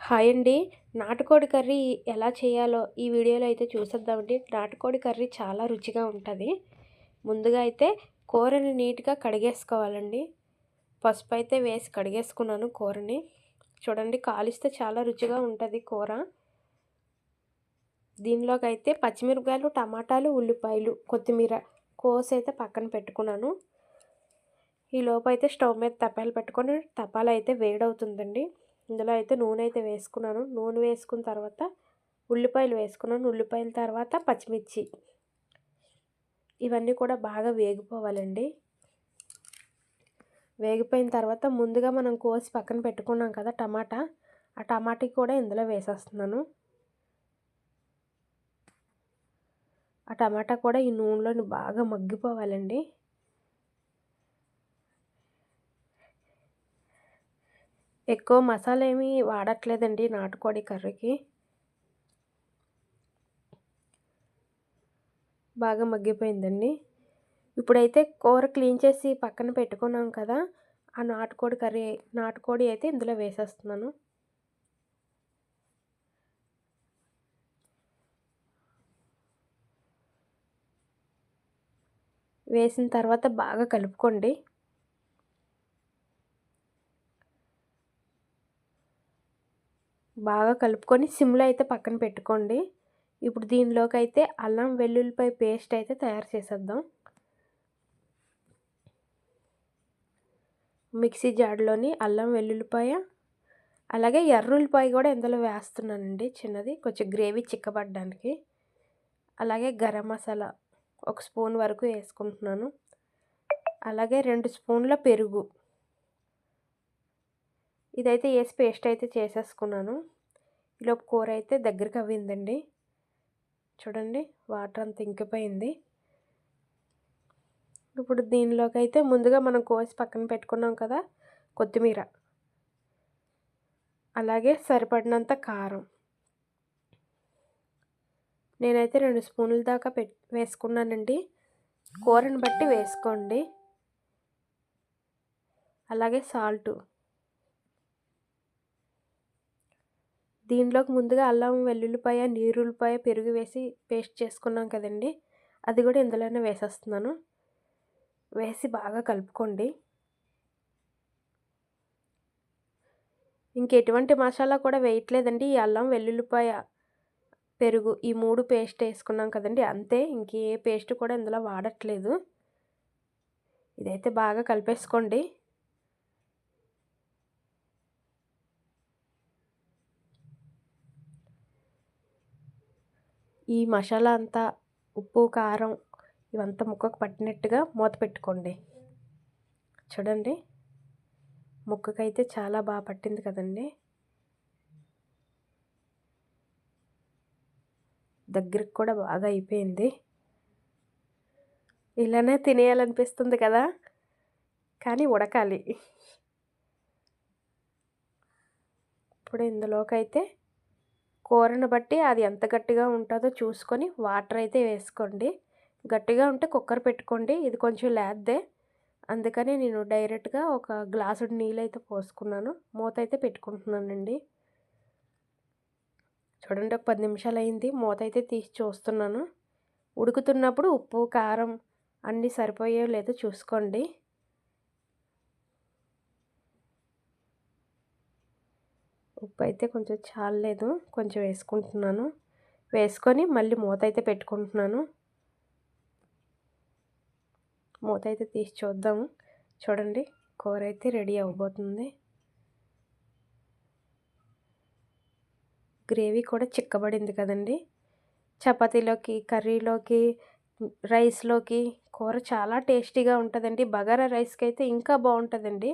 Hi అండి. నాటుకోడి curry ఎలా చేయాలో ఈ వీడియోలో అయితే చూసేద్దామండి. నాటుకోడి కర్రీ చాలా రుచిగా ఉంటుంది. ముందుగా అయితే కూరని నీట్గా కడిగేసుకోవాలండి. పసుపు అయితే వేసి కడిగేసుకున్నాను కూరని. చూడండి కాలిస్తే చాలా రుచిగా ఉంటుంది కూర. దీనిలోకి అయితే పచ్చిమిరపకాయలు టమాటాలు ఉల్లిపాయలు కొత్తిమీర కోసి అయితే పక్కన పెట్టుకున్నాను. ఈ లోపు అయితే స్టవ్ మీద తపాలు పెట్టుకొని తపాలు అయితే వేడవుతుందండి. ఇందులో అయితే నూనె అయితే వేసుకున్నాను. నూనె వేసుకున్న తర్వాత ఉల్లిపాయలు వేసుకున్నాను. ఉల్లిపాయల తర్వాత పచ్చిమిర్చి. ఇవన్నీ కూడా బాగా వేగిపోవాలండి. వేగిపోయిన తర్వాత ముందుగా మనం కోసి పక్కన పెట్టుకున్నాం కదా టమాటా. ఆ టమాటా కూడా ఇందులో వేసేస్తున్నాను. ఆ టమాటా కూడా ఈ నూనెలోని బాగా మగ్గిపోవాలండి. ఎక్కువ మసాలా ఏమీ వాడట్లేదండి నాటుకోడి కర్రీకి. బాగా మగ్గిపోయిందండి. ఇప్పుడైతే కూర క్లీన్ చేసి పక్కన పెట్టుకున్నాం కదా ఆ నాటుకోడి కర్రీ నాటుకోడి అయితే ఇందులో వేసేస్తున్నాను. వేసిన తర్వాత బాగా కలుపుకోండి. బాగా కలుపుకొని సిమ్లో అయితే పక్కన పెట్టుకోండి. ఇప్పుడు దీనిలోకి అయితే అల్లం వెల్లుల్లిపాయ పేస్ట్ అయితే తయారు చేసేద్దాం. మిక్సీ జాడ్లోని అల్లం వెల్లుల్లిపాయ అలాగే ఎర్రుల్లిపాయ కూడా ఇందులో వేస్తున్నానండి చిన్నది కొంచెం గ్రేవీ చిక్కబడడానికి. అలాగే గరం మసాలా ఒక స్పూన్ వరకు వేసుకుంటున్నాను. అలాగే రెండు స్పూన్ల పెరుగు. ఇదైతే వేసి పేస్ట్ అయితే చేసేసుకున్నాను. ఈలోపు కూర అయితే దగ్గరికి అవ్విందండి. చూడండి వాటర్ అంత ఇంకిపోయింది. ఇప్పుడు దీనిలోకి అయితే ముందుగా మనం కోసి పక్కన పెట్టుకున్నాం కదా కొత్తిమీర. అలాగే సరిపడినంత కారం. నేనైతే రెండు స్పూన్ల దాకా పెట్ వేసుకున్నానండి. కూరని బట్టి వేసుకోండి. అలాగే సాల్టు. దీనిలోకి ముందుగా అల్లం వెల్లుల్లిపాయ నీరుల్లిపాయ పెరుగు వేసి పేస్ట్ చేసుకున్నాం కదండి. అది కూడా ఇందులోనే వేసేస్తున్నాను. వేసి బాగా కలుపుకోండి. ఇంకెటువంటి మసాలా కూడా వేయట్లేదండి. ఈ అల్లం వెల్లుల్లిపాయ పెరుగు ఈ మూడు పేస్ట్ వేసుకున్నాం కదండి. అంతే ఇంకే పేస్ట్ కూడా ఇందులో వాడట్లేదు. ఇదైతే బాగా కలిపేసుకోండి. ఈ మసాలా అంతా ఉప్పు కారం ఇవంతా ముక్కకు పట్టినట్టుగా మూత పెట్టుకోండి. చూడండి. ముక్కకైతే చాలా బాగా పట్టింది కదండి. దగ్గరికి కూడా బాగా అయిపోయింది. ఇలానే తినేయాలనిపిస్తుంది కదా? కానీ ఉడకాలి. ఇప్పుడు ఇందులోకైతే కూరను బట్టి అది ఎంత గట్టిగా ఉంటుందో చూసుకొని వాటర్ అయితే వేసుకోండి. గట్టిగా ఉంటే కుక్కర్ పెట్టుకోండి. ఇది కొంచెం లేద్దే. అందుకని నేను డైరెక్ట్గా ఒక గ్లాసు నీళ్ళు అయితే పోసుకున్నాను. మూత అయితే పెట్టుకుంటున్నానండి. చూడండి ఒక పది నిమిషాలు అయింది. మూత అయితే తీసి చూస్తున్నాను. ఉడుకుతున్నప్పుడు ఉప్పు కారం అన్నీ సరిపోయో లేదో చూసుకోండి. ఉప్పు అయితే కొంచెం చాలలేదు. కొంచెం వేసుకుంటున్నాను. వేసుకొని మళ్ళీ మూత అయితే పెట్టుకుంటున్నాను. మూత అయితే తీసి చూద్దాము. చూడండి కూర అయితే రెడీ అవ్వబోతుంది గ్రేవీ కూడా చిక్కబడింది కదండి. చపాతీలోకి కర్రీలోకి రైస్లోకి కూర చాలా టేస్టీగా ఉంటుందండి. బగారా రైస్కి అయితే ఇంకా బాగుంటుందండి.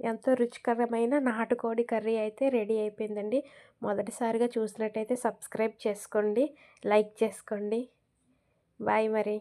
ఎంతో రుచికరమైన నాటుకోడి కర్రీ అయితే రెడీ అయిపోయిందండి. మొదటిసారిగా చూసినట్టయితే సబ్స్క్రైబ్ చేసుకోండి లైక్ చేసుకోండి. బాయ్ మరి.